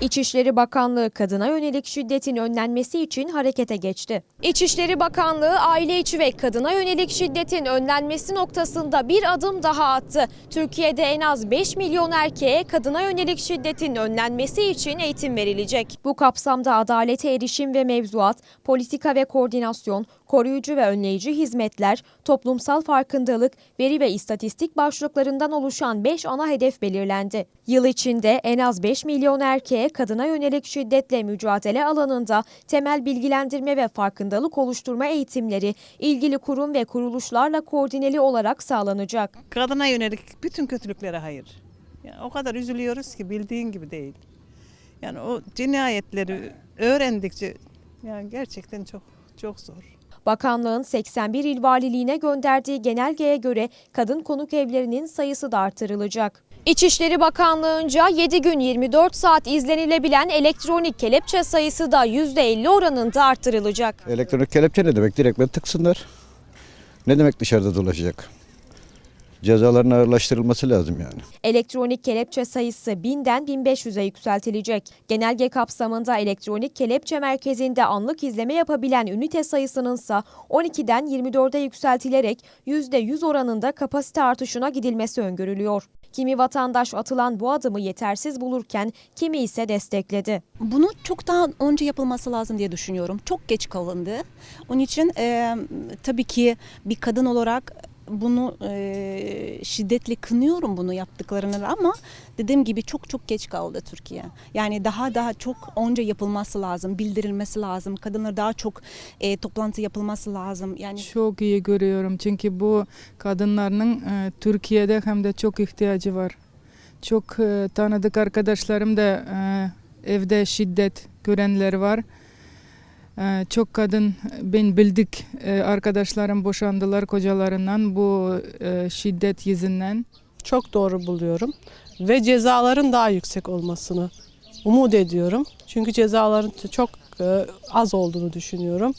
İçişleri Bakanlığı kadına yönelik şiddetin önlenmesi için harekete geçti. İçişleri Bakanlığı aile içi ve kadına yönelik şiddetin önlenmesi noktasında bir adım daha attı. Türkiye'de en az 5 milyon erkeğe kadına yönelik şiddetin önlenmesi için eğitim verilecek. Bu kapsamda adalete erişim ve mevzuat, politika ve koordinasyon, koruyucu ve önleyici hizmetler, toplumsal farkındalık, veri ve istatistik başlıklarından oluşan 5 ana hedef belirlendi. Yıl içinde en az 5 milyon erkeğe kadına yönelik şiddetle mücadele alanında temel bilgilendirme ve farkındalık oluşturma eğitimleri ilgili kurum ve kuruluşlarla koordineli olarak sağlanacak. Kadına yönelik bütün kötülüklere hayır. Yani o kadar üzülüyoruz ki bildiğin gibi değil. Yani o cinayetleri öğrendikçe yani gerçekten çok çok zor. Bakanlığın 81 il valiliğine gönderdiği genelgeye göre kadın konuk evlerinin sayısı da artırılacak. İçişleri Bakanlığı'nca 7 gün 24 saat izlenilebilen elektronik kelepçe sayısı da %50 oranında artırılacak. Elektronik kelepçe ne demek? Direktmen tıksınlar. Ne demek dışarıda dolaşacak? Cezaların ağırlaştırılması lazım yani. Elektronik kelepçe sayısı 1000'den 1500'e yükseltilecek. Genelge kapsamında elektronik kelepçe merkezinde anlık izleme yapabilen ünite sayısının ise 12'den 24'e yükseltilerek %100 oranında kapasite artışına gidilmesi öngörülüyor. Kimi vatandaş atılan bu adımı yetersiz bulurken kimi ise destekledi. Bunu çok daha önce yapılması lazım diye düşünüyorum. Çok geç kalındı. Onun için e, tabii ki bir kadın olarak bunu e, şiddetle kınıyorum bunu yaptıklarını ama dediğim gibi çok çok geç kaldı Türkiye. Yani daha daha çok önce yapılması lazım, bildirilmesi lazım. Kadınlar daha çok e, toplantı yapılması lazım. Yani Çok iyi görüyorum çünkü bu kadınların e, Türkiye'de hem de çok ihtiyacı var. Çok e, tanıdık arkadaşlarım da e, evde şiddet görenler var. E, çok kadın ben bildik e, arkadaşlarım boşandılar kocalarından bu e, şiddet yüzünden. çok doğru buluyorum ve cezaların daha yüksek olmasını umut ediyorum. Çünkü cezaların çok e, az olduğunu düşünüyorum.